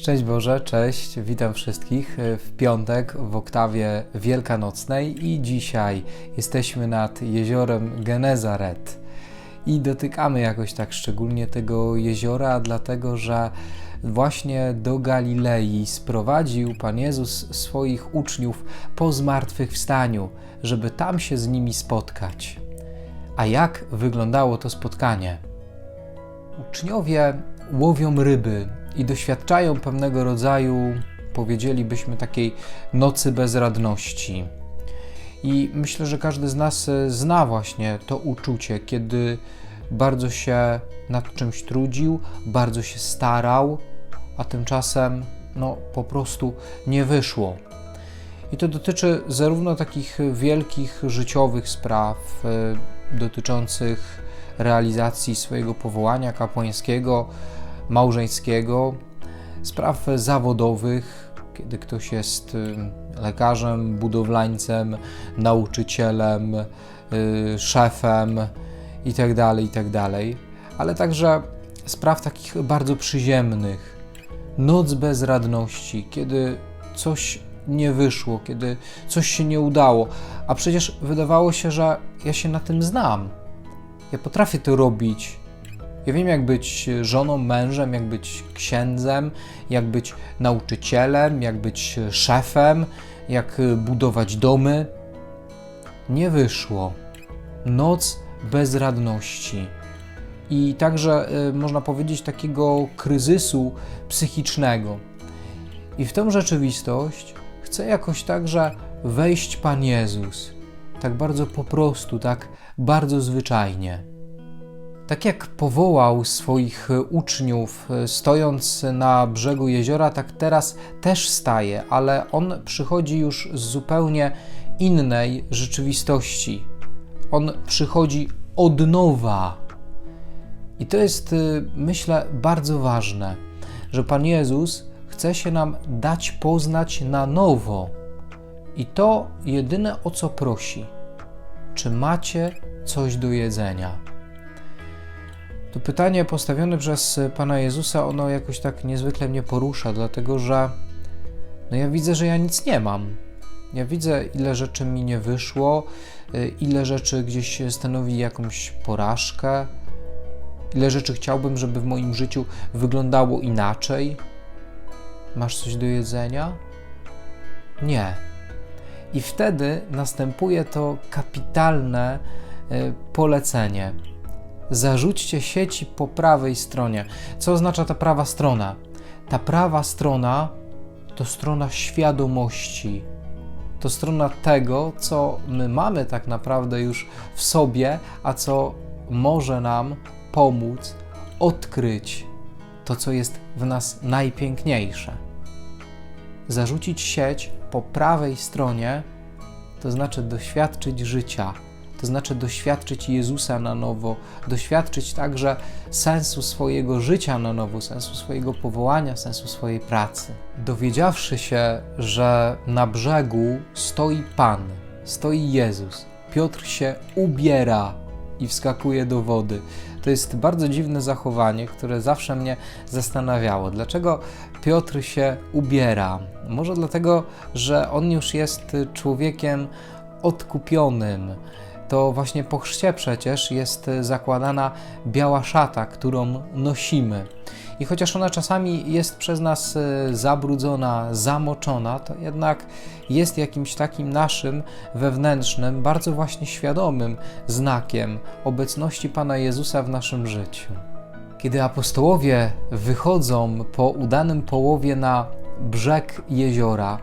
Szczęść Boże, cześć, witam wszystkich w piątek w oktawie wielkanocnej i dzisiaj jesteśmy nad jeziorem Genezaret i dotykamy jakoś tak szczególnie tego jeziora, dlatego że właśnie do Galilei sprowadził Pan Jezus swoich uczniów po zmartwychwstaniu, żeby tam się z nimi spotkać. A jak wyglądało to spotkanie? Uczniowie łowią ryby i doświadczają pewnego rodzaju, powiedzielibyśmy, takiej nocy bezradności. I myślę, że każdy z nas zna właśnie to uczucie, kiedy bardzo się nad czymś trudził, bardzo się starał, a tymczasem no, po prostu nie wyszło. I to dotyczy zarówno takich wielkich życiowych spraw y, dotyczących realizacji swojego powołania kapłańskiego, małżeńskiego, spraw zawodowych, kiedy ktoś jest y, lekarzem, budowlańcem, nauczycielem, y, szefem itd., tak itd., tak ale także spraw takich bardzo przyziemnych. Noc bezradności, kiedy coś nie wyszło, kiedy coś się nie udało, a przecież wydawało się, że ja się na tym znam. Ja potrafię to robić, ja wiem, jak być żoną, mężem, jak być księdzem, jak być nauczycielem, jak być szefem, jak budować domy. Nie wyszło. Noc bezradności i także y, można powiedzieć takiego kryzysu psychicznego. I w tę rzeczywistość chce jakoś także wejść Pan Jezus, tak bardzo po prostu, tak bardzo zwyczajnie. Tak jak powołał swoich uczniów, stojąc na brzegu jeziora, tak teraz też staje, ale on przychodzi już z zupełnie innej rzeczywistości. On przychodzi od nowa. I to jest, y, myślę, bardzo ważne, że Pan Jezus chce się nam dać poznać na nowo. I to jedyne o co prosi: czy macie coś do jedzenia? To pytanie postawione przez Pana Jezusa, ono jakoś tak niezwykle mnie porusza, dlatego że no ja widzę, że ja nic nie mam. Ja widzę, ile rzeczy mi nie wyszło, y, ile rzeczy gdzieś stanowi jakąś porażkę, ile rzeczy chciałbym, żeby w moim życiu wyglądało inaczej. Masz coś do jedzenia? Nie. I wtedy następuje to kapitalne y, polecenie zarzućcie sieci po prawej stronie. Co oznacza ta prawa strona? Ta prawa strona to strona świadomości. To strona tego, co my mamy tak naprawdę już w sobie, a co może nam pomóc odkryć to, co jest w nas najpiękniejsze. Zarzucić sieć po prawej stronie to znaczy doświadczyć życia to znaczy doświadczyć Jezusa na nowo, doświadczyć także sensu swojego życia na nowo, sensu swojego powołania, sensu swojej pracy. Dowiedziawszy się, że na brzegu stoi Pan, stoi Jezus, Piotr się ubiera i wskakuje do wody. To jest bardzo dziwne zachowanie, które zawsze mnie zastanawiało. Dlaczego Piotr się ubiera? Może dlatego, że on już jest człowiekiem odkupionym, to właśnie po chrzcie przecież jest zakładana biała szata, którą nosimy. I chociaż ona czasami jest przez nas e, zabrudzona, zamoczona, to jednak jest jakimś takim naszym wewnętrznym, bardzo właśnie świadomym znakiem obecności Pana Jezusa w naszym życiu. Kiedy apostołowie wychodzą po udanym połowie na brzeg jeziora,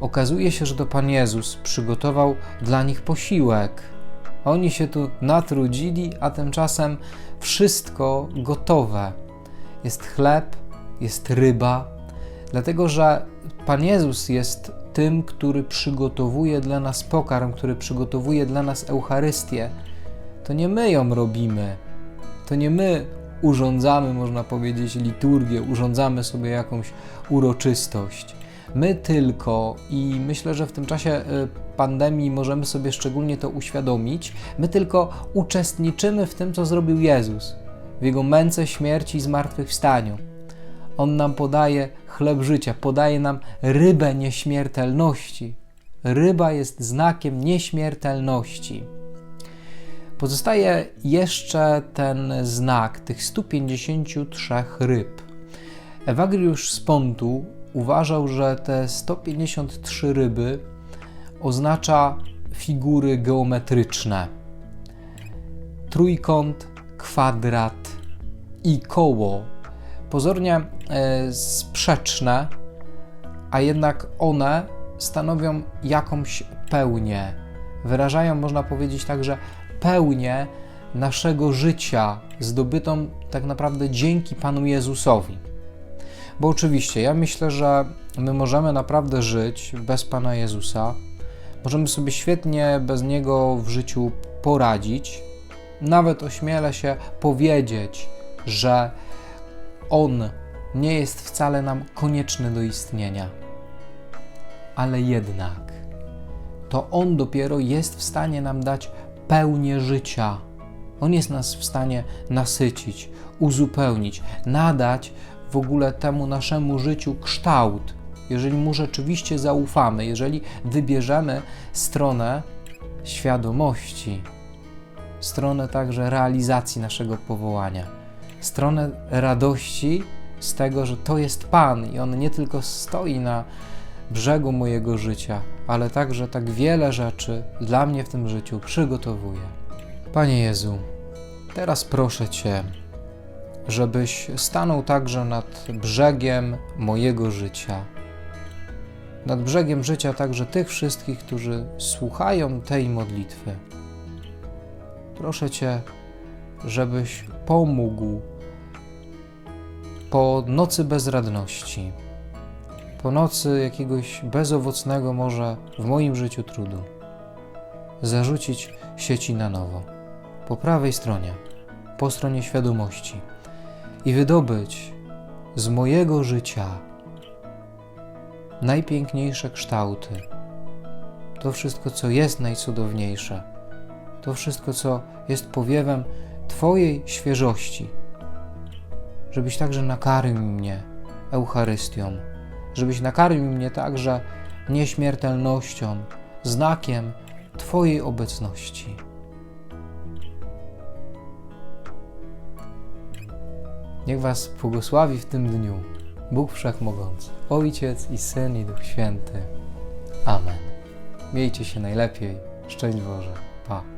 okazuje się, że to Pan Jezus przygotował dla nich posiłek oni się tu natrudzili, a tymczasem wszystko gotowe. Jest chleb, jest ryba, dlatego że Pan Jezus jest tym, który przygotowuje dla nas pokarm, który przygotowuje dla nas Eucharystię. To nie my ją robimy, to nie my urządzamy, można powiedzieć, liturgię, urządzamy sobie jakąś uroczystość. My tylko, i myślę, że w tym czasie y, pandemii możemy sobie szczególnie to uświadomić, my tylko uczestniczymy w tym, co zrobił Jezus, w Jego męce, śmierci i zmartwychwstaniu. On nam podaje chleb życia, podaje nam rybę nieśmiertelności. Ryba jest znakiem nieśmiertelności. Pozostaje jeszcze ten znak tych 153 ryb. Ewagriusz z Pontu uważał, że te 153 ryby oznacza figury geometryczne. Trójkąt, kwadrat i koło. Pozornie e, sprzeczne, a jednak one stanowią jakąś pełnię. Wyrażają, można powiedzieć, także pełnię naszego życia, zdobytą tak naprawdę dzięki Panu Jezusowi. Bo oczywiście, ja myślę, że my możemy naprawdę żyć bez Pana Jezusa, możemy sobie świetnie bez Niego w życiu poradzić. Nawet ośmielę się powiedzieć, że On nie jest wcale nam konieczny do istnienia. Ale jednak to On dopiero jest w stanie nam dać pełnię życia. On jest nas w stanie nasycić, uzupełnić, nadać w ogóle temu naszemu życiu kształt, jeżeli mu rzeczywiście zaufamy, jeżeli wybierzemy stronę świadomości, stronę także realizacji naszego powołania, stronę radości z tego, że to jest Pan i On nie tylko stoi na brzegu mojego życia, ale także tak wiele rzeczy dla mnie w tym życiu przygotowuje. Panie Jezu, teraz proszę Cię, żebyś stanął także nad brzegiem mojego życia. Nad brzegiem życia także tych wszystkich, którzy słuchają tej modlitwy. Proszę Cię, żebyś pomógł po nocy bezradności, po nocy jakiegoś bezowocnego może w moim życiu trudu, zarzucić sieci na nowo, po prawej stronie, po stronie świadomości i wydobyć z mojego życia najpiękniejsze kształty, to wszystko, co jest najcudowniejsze, to wszystko, co jest powiewem Twojej świeżości, żebyś także nakarmił mnie Eucharystią, żebyś nakarmił mnie także nieśmiertelnością, znakiem Twojej obecności. Niech Was błogosławi w tym dniu Bóg Wszechmogący, Ojciec i Syn i Duch Święty. Amen. Miejcie się najlepiej. Szczęść Boże. Pa.